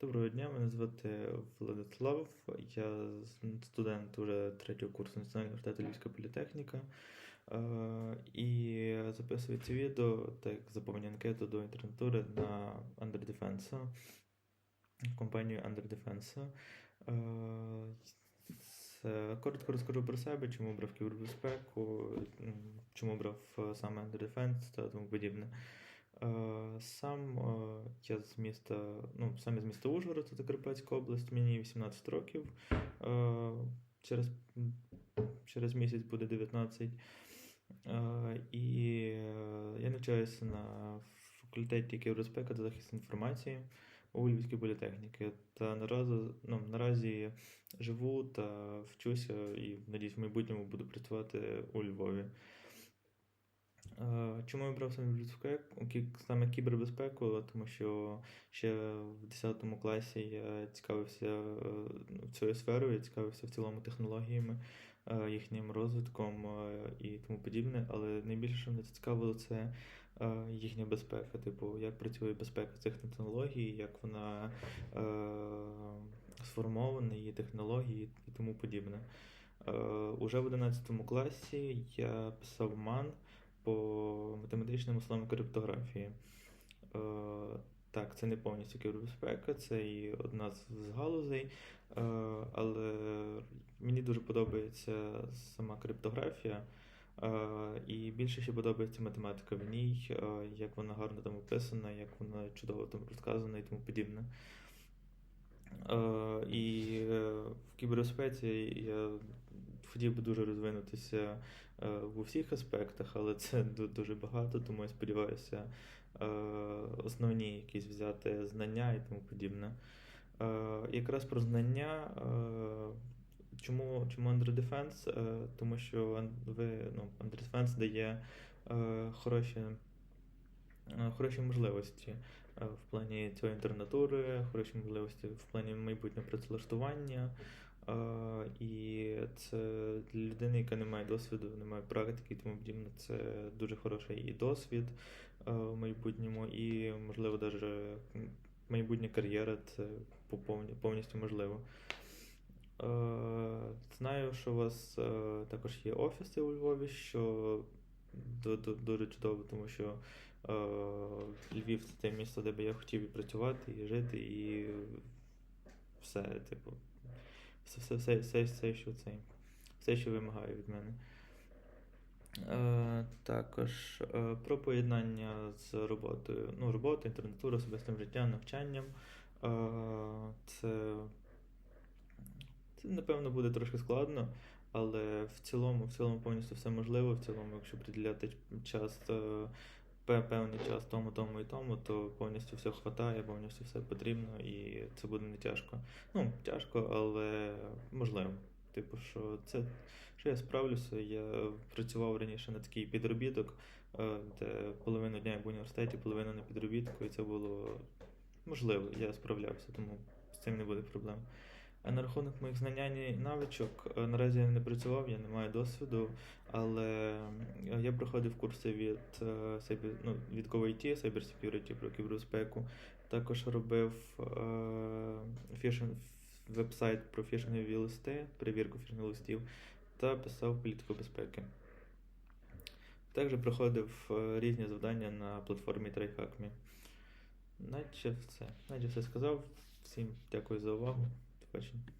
Доброго дня, мене звати Владислав. Я студент уже третього курсу Національного університету Львівська політехніка. Е, І записую це відео, так як заповню анкету до інтернатури на Under Defense, компанію Under Defense. Е, Коротко розкажу про себе, чому брав кібербезпеку, чому брав е, саме Under Defense та тому подібне. Е, Сам е, я з міста, ну, сам із міста Ужгород, це Закарпатська область, мені 18 років. Е, Через, через місяць буде 19. Е, І я навчаюся на факультеті кібербезпеки та захист інформації у Львівській політехніці. Та наразі, ну, наразі живу та вчуся і надіюсь, в майбутньому буду працювати у Львові. Чому я брав саме саме кібербезпеку? Тому що ще в 10 класі я цікавився е, цією сферою, я цікавився в цілому технологіями, е, їхнім розвитком е, і тому подібне. Але найбільше, що мене цікавило, це їхня безпека. Типу, як працює безпека цих технологій, як вона сформована, її технології і тому подібне. Уже в 11 класі я писав ман по математичному словам криптографії. Е, так, це не повністю кібербезпека, це і одна з галузей. Е, але мені дуже подобається сама криптографія. Е, і більше ще подобається математика в ній, як вона гарно там описана, як вона чудово там розказана і тому подібне. І в кібербезпеці я хотів би дуже розвинутися е, в усіх аспектах, але це дуже багато, тому я сподіваюся е, основні якісь взяти знання і тому подібне. Е, Якраз про знання. Чому, чому Under Defense? Тому що ви, ну, Under Defense дає хороші, хороші можливості в плані цієї інтернатури, хороші можливості в плані майбутнього працевлаштування. І це для людини, яка не має досвіду, не має практики тому подібне, це дуже хороший і досвід в майбутньому, і, можливо, навіть майбутня кар'єра це повністю можливо. Знаю, що у вас також є офіси у Львові, що ду- ду- дуже чудово, тому що Львів це те місто, де би я хотів і працювати, і жити, і все, типу, все, все, все, все, все, що цей, все, що вимагає від мене. Е, також е, про поєднання з роботою. Ну, робота, інтернатура, особистим життям, навчанням. Е, це, це, напевно, буде трошки складно, але в цілому, в цілому повністю все можливо. В цілому, якщо приділяти час, е, певний час тому, тому і тому, то повністю все хватає, повністю все потрібно, і це буде не тяжко. Ну, тяжко, але можливо. Типу, що це що я справлюся. Я працював раніше на такий підробіток, е, де половину дня я в університеті, половину на підробітку, і це було можливо, я справлявся, тому з цим не буде проблем. А на рахунок моїх знань і навичок, е, наразі я не працював, я не маю досвіду, але е, я проходив курси від, е, ну, від GoIT, Cyber Security про кібербезпеку. Також робив фішинг, веб-сайт про фішингові листи, перевірку фішингових листів, та писав політику безпеки. Також проходив різні завдання на платформі TryHackMe. Наче все. Наче все сказав. Всім дякую за увагу. До побачення.